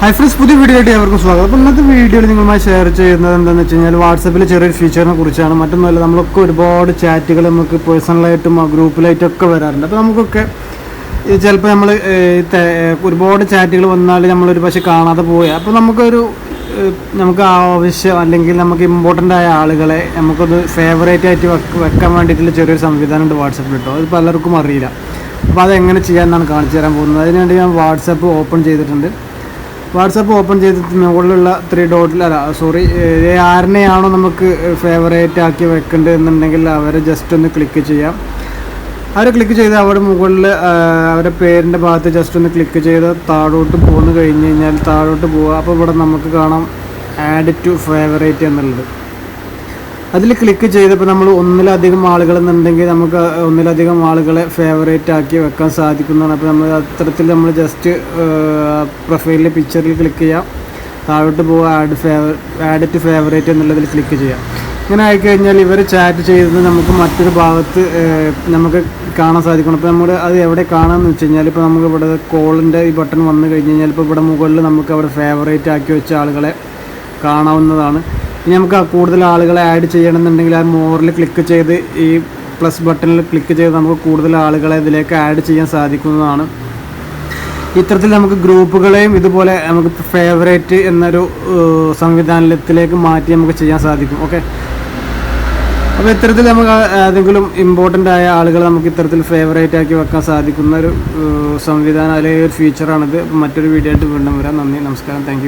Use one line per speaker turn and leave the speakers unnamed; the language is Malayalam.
ഹൈ ഫ്രണ്ട്സ് പുതിയ വീഡിയോ ആയിട്ട് അവർക്ക് സ്വാഗതം. അപ്പോൾ ഇന്നത്തെ വീഡിയോയിൽ നിങ്ങളുമായി ഷെയർ ചെയ്യുന്നത് എന്താണെന്ന് വെച്ച് കഴിഞ്ഞാൽ വാട്സപ്പിൽ ചെറിയൊരു ഫീച്ചറിനെ കുറിച്ചാണ്. മറ്റൊന്നുമല്ല നമ്മളൊക്കെ ഒരുപാട് ചാറ്റുകൾ നമുക്ക് പേഴ്സണലായിട്ടും ഗ്രൂപ്പിലായിട്ടും ഒക്കെ വരാറുണ്ട്. അപ്പോൾ നമുക്കൊക്കെ ചിലപ്പോൾ നമ്മൾ ഒരുപാട് ചാറ്റുകൾ വന്നാൽ നമ്മളൊരു പക്ഷേ കാണാതെ പോയി അപ്പോൾ നമുക്കൊരു നമുക്ക് ആവശ്യം അല്ലെങ്കിൽ നമുക്ക് ഇമ്പോർട്ടന്റ് ആയ ആളുകളെ നമുക്കത് ഫേവറേറ്റ് ആയിട്ട് വെക്ക- വെക്കാൻ വേണ്ടിയിട്ടുള്ള ചെറിയൊരു സംവിധാനം ഉണ്ട് വാട്സപ്പിൽ കേട്ടോ അത് പലർക്കും അറിയില്ല. അപ്പോൾ അതെങ്ങനെ ചെയ്യാമെന്നാണ് കാണിച്ചു തരാൻ പോകുന്നത്. അതിനുവേണ്ടി ഞാൻ വാട്സപ്പ് ഓപ്പൺ ചെയ്തിട്ടുണ്ട്. വാട്സപ്പ് ഓപ്പൺ ചെയ്തിട്ട് മുകളിലുള്ള ത്രീ ഡോട്ടിൽ അല്ല സോറി ആരനെയാണോ നമുക്ക് ഫേവറേറ്റ് ആക്കി വെക്കേണ്ടത് എന്നുണ്ടെങ്കിൽ അവരെ ജസ്റ്റ് ഒന്ന് ക്ലിക്ക് ചെയ്യാം. അവർ ക്ലിക്ക് ചെയ്ത് അവിടെ മുകളിൽ അവരുടെ പേരിന്റെ ഭാഗത്ത് ജസ്റ്റ് ഒന്ന് ക്ലിക്ക് ചെയ്ത് താഴോട്ട് പോന്ന് കഴിഞ്ഞ് കഴിഞ്ഞാൽ താഴോട്ട് പോവുക. അപ്പോൾ ഇവിടെ നമുക്ക് കാണാം ആഡ് ടു ഫേവറേറ്റ് എന്നുള്ളത്. അതിൽ ക്ലിക്ക് ചെയ്തപ്പോൾ നമ്മൾ ഒന്നിലധികം ആളുകൾ എന്നുണ്ടെങ്കിൽ നമുക്ക് ഒന്നിലധികം ആളുകളെ ഫേവറേറ്റ് ആക്കി വെക്കാൻ സാധിക്കുന്നതാണ്. അപ്പോൾ നമ്മൾ അത്തരത്തിൽ നമ്മൾ ജസ്റ്റ് പ്രൊഫൈലിലെ പിക്ചറിൽ ക്ലിക്ക് ചെയ്യാം. താഴോട്ട് പോകുക add favour add to favourite എന്നുള്ളതിൽ ക്ലിക്ക് ചെയ്യാം. ഇങ്ങനെ ആയിക്കഴിഞ്ഞാൽ ഇവർ ചാറ്റ് ചെയ്തത് നമുക്ക് മറ്റൊരു ഭാഗത്ത് നമുക്ക് കാണാൻ സാധിക്കണം. അപ്പോൾ നമ്മൾ അത് എവിടെ കാണാമെന്ന് വെച്ച് കഴിഞ്ഞാൽ ഇപ്പോൾ നമുക്ക് ഇവിടെ കോളിന്റെ ഈ ബട്ടൺ വന്നു കഴിഞ്ഞ് കഴിഞ്ഞാൽ ഇപ്പോൾ ഇവിടെ മുകളിൽ നമുക്ക് അവിടെ ഫേവറേറ്റ് ആക്കി വെച്ച ആളുകളെ കാണാവുന്നതാണ്. ഇനി നമുക്ക് കൂടുതൽ ആളുകളെ ആഡ് ചെയ്യണമെന്നുണ്ടെങ്കിൽ ആ മോറിൽ ക്ലിക്ക് ചെയ്ത് ഈ പ്ലസ് ബട്ടണിൽ ക്ലിക്ക് ചെയ്ത് നമുക്ക് കൂടുതൽ ആളുകളെ ഇതിലേക്ക് ആഡ് ചെയ്യാൻ സാധിക്കുന്നതാണ്. ഇത്തരത്തിൽ നമുക്ക് ഗ്രൂപ്പുകളെയും ഇതുപോലെ നമുക്ക് ഫേവറേറ്റ് എന്നൊരു സംവിധാനത്തിലേക്ക് മാറ്റി നമുക്ക് ചെയ്യാൻ സാധിക്കും. ഓക്കെ അപ്പോൾ ഇത്തരത്തിൽ നമുക്ക് ഏതെങ്കിലും ഇമ്പോർട്ടന്റ് ആയ ആളുകളെ നമുക്ക് ഇത്തരത്തിൽ ഫേവറേറ്റ് ആക്കി വെക്കാൻ സാധിക്കുന്ന ഒരു സംവിധാനം അല്ലെങ്കിൽ ഒരു ഫീച്ചറാണിത് മറ്റൊരു വീഡിയോ ആയിട്ട് വീണ്ടും വരാം. നന്ദി നമസ്കാരം. താങ്ക്